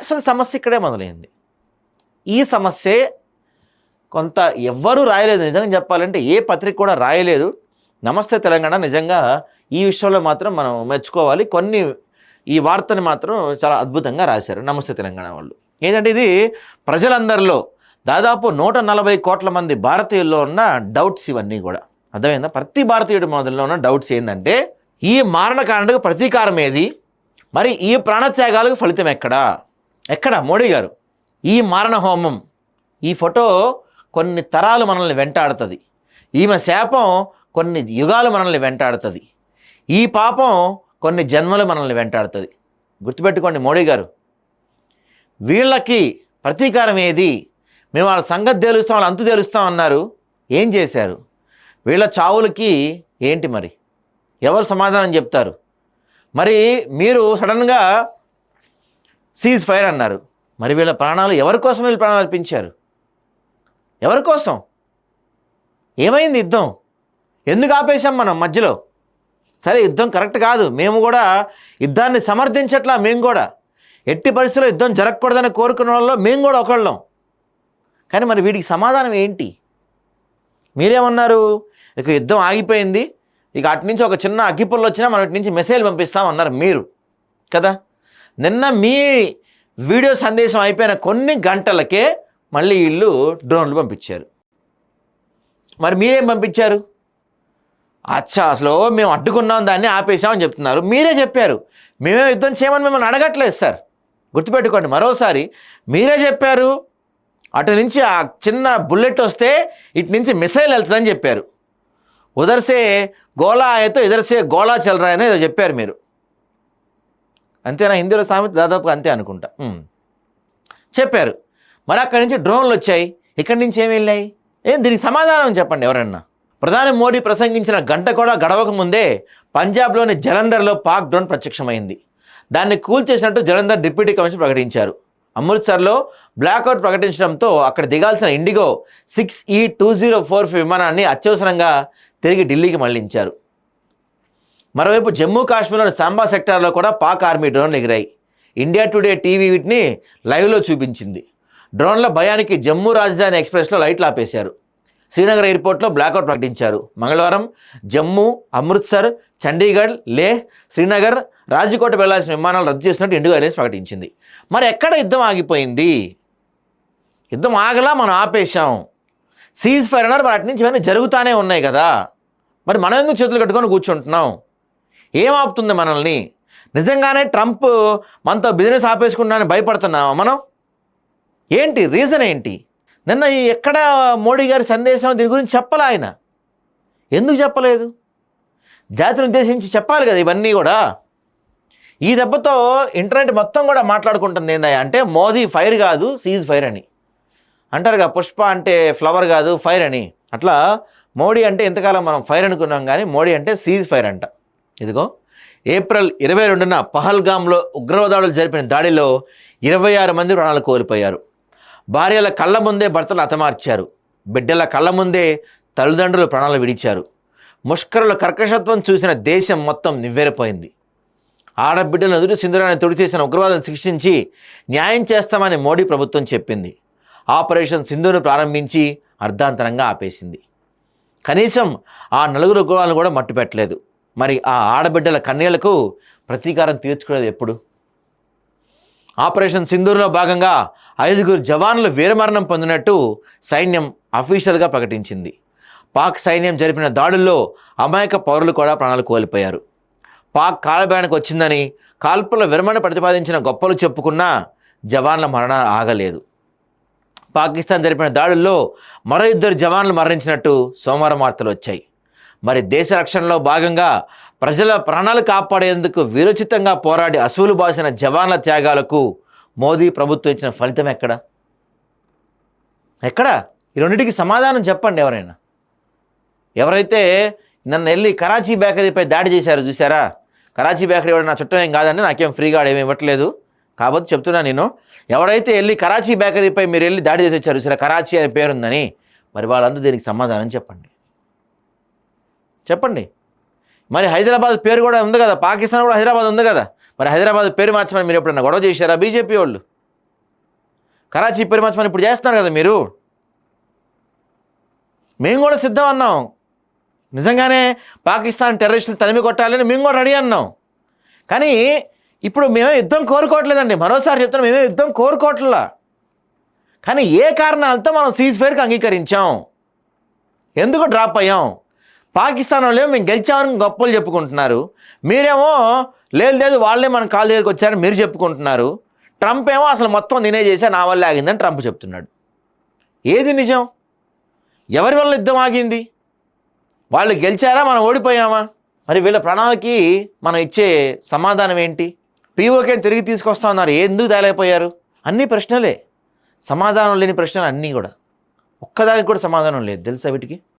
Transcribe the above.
అసలు సమస్య ఇక్కడే మొదలైంది. ఈ సమస్యే కొంత ఎవ్వరూ రాయలేదు. నిజంగా చెప్పాలంటే ఏ పత్రిక కూడా రాయలేదు. నమస్తే తెలంగాణ. నిజంగా ఈ విషయంలో మాత్రం మనం మెచ్చుకోవాలి. కొన్ని ఈ వార్తని మాత్రం చాలా అద్భుతంగా రాశారు నమస్తే తెలంగాణ వాళ్ళు. ఏంటంటే ఇది ప్రజలందరిలో దాదాపు నూట నలభై కోట్ల మంది భారతీయుల్లో ఉన్న డౌట్స్ ఇవన్నీ కూడా. అర్థమైందా? ప్రతి భారతీయుడి మొదల్లో ఉన్న డౌట్స్ ఏంటంటే ఈ మారణకాండకు ప్రతీకారం ఏది? మరి ఈ ప్రాణత్యాగాలకు ఫలితం ఎక్కడా? ఎక్కడ? మోడీ గారు. ఈ మారణ హోమం ఈ ఫోటో కొన్ని తరాలు మనల్ని వెంటాడుతుంది. ఈమె శాపం కొన్ని యుగాలు మనల్ని వెంటాడుతుంది. ఈ పాపం కొన్ని జన్మలు మనల్ని వెంటాడుతుంది. గుర్తుపెట్టుకోండి మోడీ గారు. వీళ్ళకి ప్రతీకారం ఏది? మేము వాళ్ళ సంగతి తేలుస్తాం వాళ్ళు అంతు తేలుస్తాం అన్నారు. ఏం చేశారు? వీళ్ళ చావులకి ఏంటి మరి? ఎవరు సమాధానం చెప్తారు? మరి మీరు సడన్గా సీజ్ ఫైర్ అన్నారు. మరి వీళ్ళ ప్రాణాలు ఎవరి కోసం వీళ్ళు ప్రాణాలు అర్పించారు? ఎవరి కోసం? ఏమైంది యుద్ధం? ఎందుకు ఆపేశాం మనం మధ్యలో? సరే యుద్ధం కరెక్ట్ కాదు. మేము కూడా యుద్ధాన్ని సమర్థించట్లా మేము కూడా. ఎట్టి పరిస్థితుల్లో యుద్ధం జరగకూడదని కోరుకున్న వాళ్ళలో మేము కూడా ఒకళ్ళం. కానీ మరి వీడికి సమాధానం ఏంటి? మీరేమన్నారు? ఇక యుద్ధం ఆగిపోయింది. ఇక అటు నుంచి ఒక చిన్న అగ్గిపుల్లు వచ్చినా మనం ఇటు నుంచి మెసేజ్ పంపిస్తాం అన్నారు మీరు. కదా? నిన్న మీ వీడియో సందేశం అయిపోయిన కొన్ని గంటలకే మళ్ళీ వీళ్ళు డ్రోన్లు పంపించారు. మరి మీరేం పంపించారు? అచ్చా అసలు మేము అడ్డుకున్నాం దాన్ని ఆపేసామని చెప్తున్నారు. మీరే చెప్పారు. మేమే యుద్ధం చేయమని మిమ్మల్ని అడగట్లేదు సార్. గుర్తుపెట్టుకోండి మరోసారి మీరే చెప్పారు. అటు నుంచి ఆ చిన్న బుల్లెట్ వస్తే ఇటు నుంచి మిసైల్ వెళ్తుందని చెప్పారు. ఉదర్సే గోలా ఆయతో ఇదర్సే గోళా చల్రా ఏదో చెప్పారు మీరు. అంతేనా? హిందీలో సామెత దాదాపుగా అంతే అనుకుంటా. చెప్పారు. మరి అక్కడి నుంచి డ్రోన్లు వచ్చాయి. ఇక్కడి నుంచి ఏమి వెళ్ళాయి? ఏం దీనికి సమాధానం చెప్పండి ఎవరన్నా? ప్రధాని మోడీ ప్రసంగించిన గంట కూడా గడవక ముందే పంజాబ్లోని జలంధర్లో పాక్ డ్రోన్ ప్రత్యక్షమైంది. దాన్ని కూల్చేసినట్టు జలంధర్ డిప్యూటీ కమిషనర్ ప్రకటించారు. అమృత్సర్లో బ్లాక్అవుట్ ప్రకటించడంతో అక్కడ దిగాల్సిన IndiGo six E two zero four five విమానాన్ని అత్యవసరంగా తిరిగి ఢిల్లీకి మళ్ళించారు. మరోవైపు జమ్మూ కాశ్మీర్లోని సాంబా సెక్టార్లో కూడా పాక్ ఆర్మీ డ్రోన్లు ఎగిరాయి. ఇండియా టుడే టీవీ వీటిని లైవ్లో చూపించింది. డ్రోన్ల భయానికి జమ్మూ రాజధాని ఎక్స్ప్రెస్లో లైట్లు ఆపేశారు. శ్రీనగర్ ఎయిర్పోర్ట్లో బ్లాక్అవుట్ ప్రకటించారు. మంగళవారం జమ్మూ అమృత్సర్ చండీగఢ్ లేహ్ శ్రీనగర్ రాజకోట వెళ్ళాల్సిన విమానాలు రద్దు చేసినట్టు ఇండిగో ఎయిర్లైన్స్ ప్రకటించింది. మరి ఎక్కడ యుద్ధం ఆగిపోయింది? యుద్ధం ఆగలా మనం ఆపేశాం. సీజ్ ఫైర్ అన్నారు మరి అటు నుంచి ఇవన్నీ జరుగుతూనే ఉన్నాయి కదా. మరి మనం ఎందుకు చేతులు కట్టుకొని కూర్చుంటున్నాం? ఏం ఆపుతుంది మనల్ని? నిజంగానే ట్రంప్ మనతో బిజినెస్ ఆపేసుకుంటానని భయపడుతున్నామా మనం? ఏంటి? రీజన్ ఏంటి? నిన్న ఎక్కడ మోడీ గారి సందేశం దీని గురించి చెప్పలే ఆయన? ఎందుకు చెప్పలేదు? జాతిని ఉద్దేశించి చెప్పాలి కదా ఇవన్నీ కూడా. ఈ దెబ్బతో ఇంటర్నెట్ మొత్తం కూడా మాట్లాడుకుంటుంది ఏందయ్యా అంటే మోదీ ఫైర్ కాదు సీజ్ ఫైర్ అని. అంటారుగా పుష్ప అంటే ఫ్లవర్ కాదు ఫైర్ అని. అట్లా మోడీ అంటే ఎంతకాలం మనం ఫైర్ అనుకున్నాం కానీ మోడీ అంటే సీజ్ ఫైర్ అంట. ఇదిగో ఏప్రిల్ ఇరవై రెండున పహల్గామ్లో ఉగ్రవాదాడులు జరిపిన దాడిలో ఇరవై ఆరు మంది ప్రాణాలు కోల్పోయారు. భార్యల కళ్ళ ముందే భర్తలు హతమార్చారు. బిడ్డల కళ్ళ ముందే తల్లిదండ్రులు ప్రాణాలు విడిచారు. ముష్కరుల కర్కశత్వం చూసిన దేశం మొత్తం నివ్వెరపోయింది. ఆడబిడ్డలను ఎదురు సింధురాన్ని తొడి చేసిన ఉగ్రవాదం శిక్షించి న్యాయం చేస్తామని మోడీ ప్రభుత్వం చెప్పింది. ఆపరేషన్ సింధును ప్రారంభించి అర్ధాంతరంగా ఆపేసింది. కనీసం ఆ నలుగురు ఉగ్రవాదులను కూడా మట్టుపెట్టలేదు. మరి ఆ ఆడబిడ్డల కన్నీళ్ళకు ప్రతీకారం తీర్చుకునేది ఎప్పుడు? ఆపరేషన్ సింధూర్లో భాగంగా ఐదుగురు జవాన్లు వీరమరణం పొందినట్టు సైన్యం అఫీషియల్గా ప్రకటించింది. పాక్ సైన్యం జరిపిన దాడుల్లో అమాయక పౌరులు కూడా ప్రాణాలు కోల్పోయారు. పాక్ కాలబయానికి వచ్చిందని కాల్పుల విరమణ ప్రతిపాదించిన గొప్పలు చెప్పుకున్నా జవాన్ల మరణాలు ఆగలేదు. పాకిస్తాన్ జరిపిన దాడుల్లో మరో ఇద్దరు జవాన్లు మరణించినట్టు సోమవారం వార్తలు వచ్చాయి. మరి దేశ రక్షణలో భాగంగా ప్రజల ప్రాణాలు కాపాడేందుకు వీరోచితంగా పోరాడి అసువులు బాసిన జవాన్ల త్యాగాలకు మోదీ ప్రభుత్వం ఇచ్చిన ఫలితం ఎక్కడ? ఎక్కడ? ఈ రెండింటికి సమాధానం చెప్పండి ఎవరైనా. ఎవరైతే నన్ను వెళ్ళి కరాచీ బేకరీపై దాడి చేశారు చూసారా కరాచీ బేకరీ వాడు నా చుట్టం ఏం కాదండి నాకేం ఫ్రీగా ఏమి ఇవ్వట్లేదు. కాబట్టి చెప్తున్నా నేను ఎవరైతే వెళ్ళి కరాచీ బేకరీపై మీరు వెళ్ళి దాడి చేసి వచ్చారు చూసారా కరాచీ అనే పేరుందని. మరి వాళ్ళందరూ దీనికి సమాధానం చెప్పండి. చెప్పండి. మరి హైదరాబాద్ పేరు కూడా ఉంది కదా పాకిస్తాన్ కూడా హైదరాబాద్ ఉంది కదా. మరి హైదరాబాద్ పేరు మార్చమని మీరు ఎప్పుడన్నా గొడవ చేశారా బీజేపీ వాళ్ళు? కరాచీ మార్చమని ఇప్పుడు చేస్తున్నారు కదా మీరు? మేము కూడా సిద్ధం అన్నాం. నిజంగానే పాకిస్తాన్ టెర్రరిస్టులు తనిమి కొట్టాలని మేము కూడా రెడీ అన్నాం. కానీ ఇప్పుడు మేమే యుద్ధం కోరుకోవట్లేదండి. మరోసారి చెప్తున్నాం మేమే యుద్ధం కోరుకోవట్లా. కానీ ఏ కారణాలతో మనం సీజ్ ఫైర్కి అంగీకరించాం? ఎందుకు డ్రాప్ అయ్యాం? పాకిస్తాన్ మేము గెలిచామని గొప్పలు చెప్పుకుంటున్నారు. మీరేమో లేదు లేదు వాళ్ళే మన కాళ్ళ దగ్గరికి వచ్చారని మీరు చెప్పుకుంటున్నారు. ట్రంప్ ఏమో అసలు మొత్తం నేనే చేశా నా వల్ల ఆగిందని ట్రంప్ చెప్తున్నాడు. ఏది నిజం? ఎవరి వల్ల యుద్ధం ఆగింది? వాళ్ళు గెలిచారా? మనం ఓడిపోయామా? మరి వీళ్ళ ప్రాణాలకి మనం ఇచ్చే సమాధానం ఏంటి? పీఓకే తిరిగి తీసుకొస్తా ఉన్నారు. ఎందుకు తయారైపోయారు అన్ని ప్రశ్నలే. సమాధానం లేని ప్రశ్నలు అన్నీ కూడా. ఒక్కదానికి కూడా సమాధానం లేదు. తెలుసా వీటికి?